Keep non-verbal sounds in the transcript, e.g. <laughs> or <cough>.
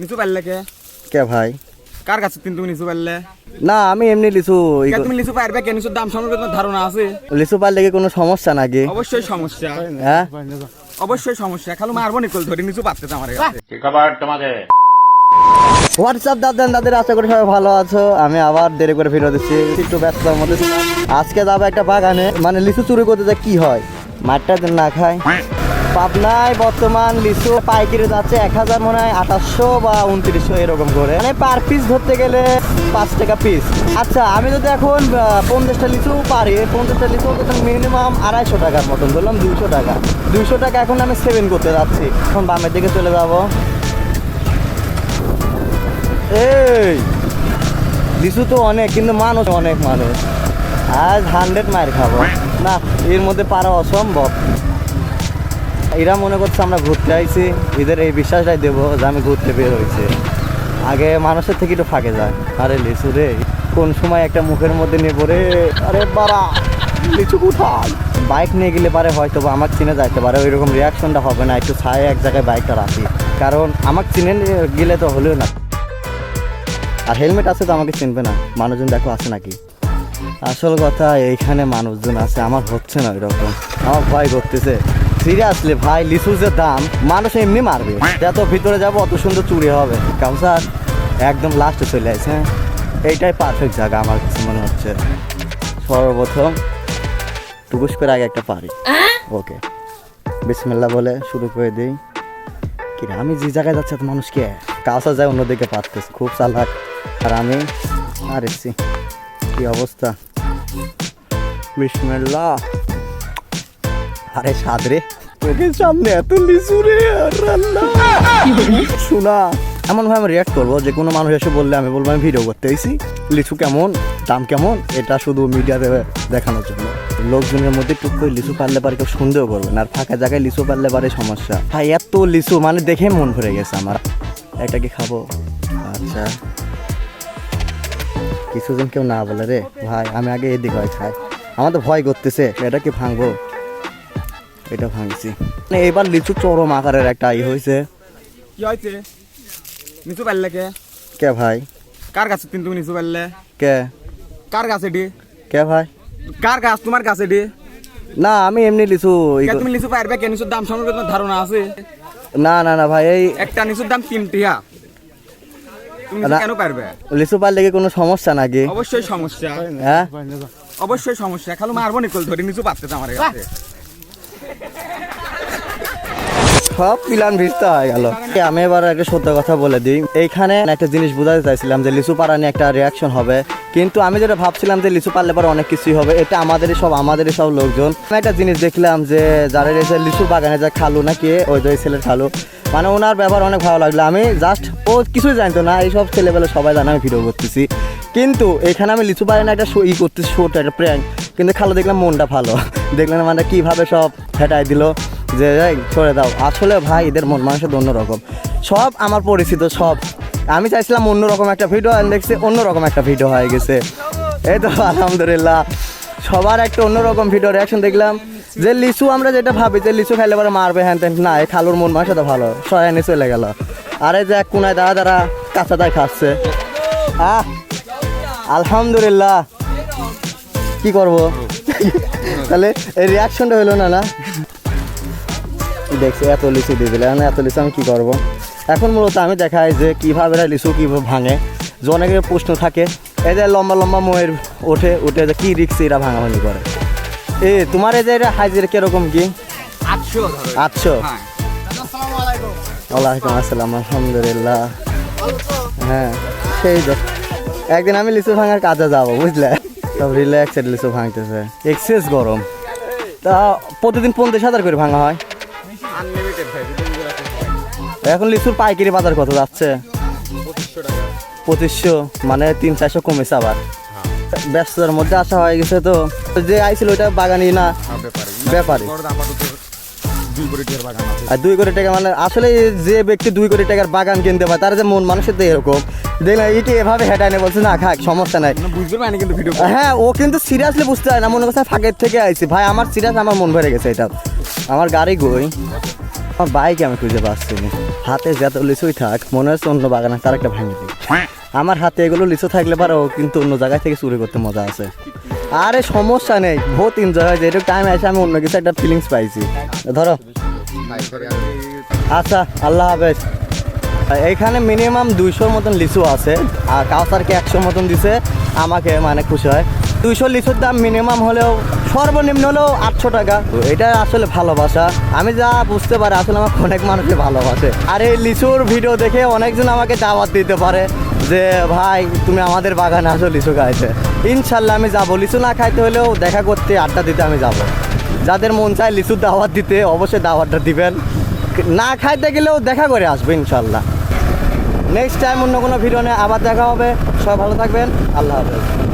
নিচু পারলে কে? কে ভাই? কার কাছে তিন তুমি নিচু পারলে? না আমি এমনি লিচু কে তুমি নিচু পারবে কে? নিচুর দাম সম্পর্কে তোমার ধারণা আছে? লিচু পারলে কি কোনো সমস্যা নাকি? অবশ্যই সমস্যা। হ্যাঁ? অবশ্যই সমস্যা। খালু মারবো নিকল ধরে পারতে আমার কাছে। হোয়াটসঅ্যাপ দাদান দাদের? আশা করি সবাই ভালো আছো। আমি আবার দেরি করে ফিরে দিচ্ছি। একটু ব্যস্ততার মধ্যে। আজকে যাব একটা বাগানে। মানে লিচু চুরি করতে যা কি হয়? মাঠটা না খায়? পাবনায় বর্তমান লিচু পাইকারি যাচ্ছে এক হাজার মনে হয় আঠাশশো বা উনত্রিশশো এরকম করে। মানে পার পিস ধরতে গেলে পাঁচ টাকা পিস আচ্ছা আমি যদি এখন পঞ্চাশটা লিচু পারি পঞ্চাশটা লিচু মিনিমাম আড়াইশো টাকার মতন ধরলাম, দুইশো টাকা। দুইশো টাকা এখন আমি সেভেন করতে যাচ্ছি। এখন বামের দিকে চলে যাব। এই, লিচু তো অনেক, কিন্তু মানুষ অনেক মানুষ। আজ হান্ড্রেড মায়ের খাব। না, এর মধ্যে পারা অসম্ভব। এরা মনে করছে আমরা ঘুরতে আইছি, এদের এই বিশ্বাসটাই দেবো যে আমি ঘুরতে বের হয়েছি। আগে মানুষের থেকে একটু ফাঁকে যায়। আরে লিচু রে, কোন সময় একটা মুখের মধ্যে নিয়ে পড়ে, আরে বাড়া, লিচু কোথায়? বাইক নিয়ে গেলে পারে হয়তো বা আমাকে চিনে যাইতে পারে ওই রকম রিয়াকশনটা হবে না, একটু ছায় এক জায়গায় বাইকটা রাখি। কারণ আমাকে চিনে গেলে তো হলেও না। আর হেলমেট আছে তো আমাকে চিনবে না, মানুষজন দেখো আছে নাকি? আসল কথা, এইখানে মানুষজন আছে, আমার হচ্ছে না এরকম আমার ভয় করতেছে। সিরিয়াসলি ভাই লিচুর যে দাম মানুষ এমনি মারবে। যত ভিতরে যাব অত সুন্দর চুরি হবে। কাউসার একদম লাস্টে চলে আসে হ্যাঁ? এইটাই পারফেক্ট জায়গা আমার কাছে মনে হচ্ছে। সর্বপ্রথম টুকুস করে আগে একটা পারি। ওকে। বিসমিল্লা বলে শুরু করে দিই। কি আমি যে জায়গায় যাচ্ছি এত মানুষকে? কাউসা যায় অন্যদিকে পারতেছে খুব চালাক। আর আমি আর এসছি কি অবস্থা? বিসমিল্লা আরে সাদরে চোখের সামনে এত লিচু রে শোনা আমি রিয়াক্ট করব যে কোনো মানুষ এসে বললে আমি বলব, আমি ভিডিও করতে লিচু কেমন? দাম কেমন? এটা শুধু মিডিয়াতে দেখানোর জন্য। লোকজনের মধ্যে টুক করে লিচু পারলে পারে কেউ সন্দেহ করবে না, আর ফাঁকা জায়গায় লিচু পারলে পারে সমস্যা। ভাই, এত লিচু মানে দেখে মন ভরে গেছে আমার। এটা কি খাব? আচ্ছা। কিছুজন কেউ না বলে রে। ভাই, আমি আগে এদিক হয় খাই। আমার তো ভয় করতেছে, এটা কি ভাঙবো? এটা ভাঙছি। মানে এবার লিচু চরম আকারের একটা ই হয়েছে কি হয়েছে নিচু পারলে কে? কে ভাই? কার কাছে তিন তুমি নিচু পারলে? কে? কার কাছে ডি কে ভাই? কার কাছ? তোমার কাছে ডি না আমি এমনি লিচু তুমি নিচু পারবে? কে নিচুর দাম সম্পর্কে তোমার ধারণা আছে? না না না ভাই এই একটা নিচুর দাম তিন টিয়া তুমি কেন পারবে? লিচু পারলে কি কোনো সমস্যা নাকি? অবশ্যই সমস্যা। হ্যাঁ? অবশ্যই সমস্যা। খালু মারবো নিকল ধরে নিচু পারতে আমার কাছে। সব প্ল্যান ভিজতে হয়ে গেল। আমি এবার একটা সত্য কথা বলে দিই। এইখানে একটা জিনিস বোঝাতে চাইছিলাম যে লিচু পাড়া নিয়ে একটা রিয়াকশন হবে। কিন্তু আমি যেটা ভাবছিলাম যে লিচু পারলে পরে অনেক কিছুই হবে, এটা আমাদেরই সব আমাদেরই সব লোকজন। একটা জিনিস দেখলাম যে যারা এসে লিচু বাগানে যা খালু নাকি, ওই দুই ছেলের খালু মানে ওনার ব্যবহার অনেক ভালো লাগল। আমি জাস্ট ও কিছুই জানতো না, এইসব ছেলেবেলে সবাই জানে, আমি ভিডিও করতেছি। কিন্তু এখানে আমি লিচু নিয়ে একটা শো ই করতেছি শোট একটা প্র্যাঙ্ক কিন্তু খালো দেখলাম মনটা ভালো। <laughs> দেখলাম মানে কীভাবে সব ফেটাই দিল। যে এই সরে দাও। আসলে ভাই, এদের মন মানুষের অন্যরকম। সব আমার পরিচিত, সব। আমি চাইছিলাম অন্যরকম একটা ভিডিও দেখছি অন্যরকম একটা ভিডিও হয়ে গেছে। এই তো, আলহামদুলিল্লাহ। সবার একটা অন্যরকম ভিডিও রিয়াকশন দেখলাম। যে, লিচু আমরা যেটা ভাবি, যে, লিচু খাইলে পরে মারবে, হ্যান ত্যান। না, এই খালুর মন মানুষের তো ভালো সয়ানি চলে গেল। আরে যে এক কোনায় দাঁড়া দাঁড়া, কাঁচা দায় খাচ্ছে। আহ! আলহামদুলিল্লাহ। কি করব? তাহলে এই রিয়াকশনটা হলো না না? দেখছি এত লিচু দিয়ে দিলে। এখন এত লিচু আমি কী করব? এখন মূলত আমি দেখাই যে কীভাবে লিচু কীভাবে ভাঙে। যে অনেকের প্রশ্ন থাকে এই যে লম্বা লম্বা ময়ের ওঠে উঠে যে কী রিক্সে এরা ভাঙাভাঙি করে? এ তোমার এই যে এটা হাজির কীরকম কি? আটশো আটশো? হ্যাঁ। ওয়ালাইকুম আসসালাম আলহামদুলিল্লাহ। হ্যাঁ সেই তো। একদিন আমি লিচু ভাঙার কাজে যাব বুঝলে? সব রিল্যাক্সেড লিচু ভাঙতেছে। এক্সেস গরম। তা প্রতিদিন পঞ্চাশ হাজার করে ভাঙা হয়। আনলিমিটেড ভাই এখন লিচুর পাইকারি বাজার কত যাচ্ছে? পঁচিশশো মানে তিন চারশো কমেছে আবার। ব্যস্ততার মধ্যে আসা হয়ে গেছে তো। যে আইছিল ওইটা বাগানি না? হ্যাঁ, ব্যাপারে। আর দুই কোটি টাকা মানে আসলে যে ব্যক্তি দুই কোটি টাকার বাগান কিনতে পারে তার যে মন মানুষের তো এরকম। দেখলাম এটি এভাবে হেঁটায় নিয়ে বলছে না খাক সমস্যা নাই। বুঝতে কিন্তু ভিডিও হ্যাঁ ও কিন্তু সিরিয়াসলি বুঝতে হয় না মনে করছে ফাঁকের থেকে আইছি। ভাই আমার সিরিয়াস আমার মন ভরে গেছে এটা। আমার গাড়ি গই। আমার বাইক আমি খুঁজে পাচ্ছি না। হাতে যত লিচুই থাক মনে হচ্ছে অন্য বাগানে তার একটা ভাঙে দিই। আমার হাতে এগুলো লিচু থাকলে পারো কিন্তু অন্য জায়গায় থেকে চুরি করতে মজা আছে। আরে সমস্যা নেই, বহুত এনজয় হয় যেটুকু টাইম আছে আমি অন্য কিছু একটা ফিলিংস পাইছি। ধরো। আচ্ছা আল্লাহ হাফেজ। এইখানে মিনিমাম দুইশোর মতন লিচু আছে, আর কাউসারকে একশো মতন দিছে, আমাকে মানে খুশি হয়। দুইশো লিচুর দাম মিনিমাম হলেও, সর্বনিম্ন হলেও আটশো টাকা। এটা আসলে ভালোবাসা। আমি যা বুঝতে পারি, আসলে আমার অনেক মানুষই ভালোবাসে। আর এই লিচুর ভিডিও দেখে অনেকজন আমাকে দাওয়াত দিতে পারে। যে, ভাই, তুমি আমাদের বাগানে আসো, লিচু খাইতে। ইনশাল্লাহ আমি যাব। লিচু না খাইতে হলেও দেখা করতে, আড্ডা দিতে আমি যাব। যাদের মন চায় লিচুর দাওয়াত দিতে, অবশ্যই দাওয়াতটা দিবেন। না খাইতে গেলেও দেখা করে আসব, ইনশাল্লাহ। নেক্সট টাইম অন্য কোনো ভিডিও নেই আবার দেখা হবে। সবাই ভালো থাকবেন। আল্লাহ হাফেজ।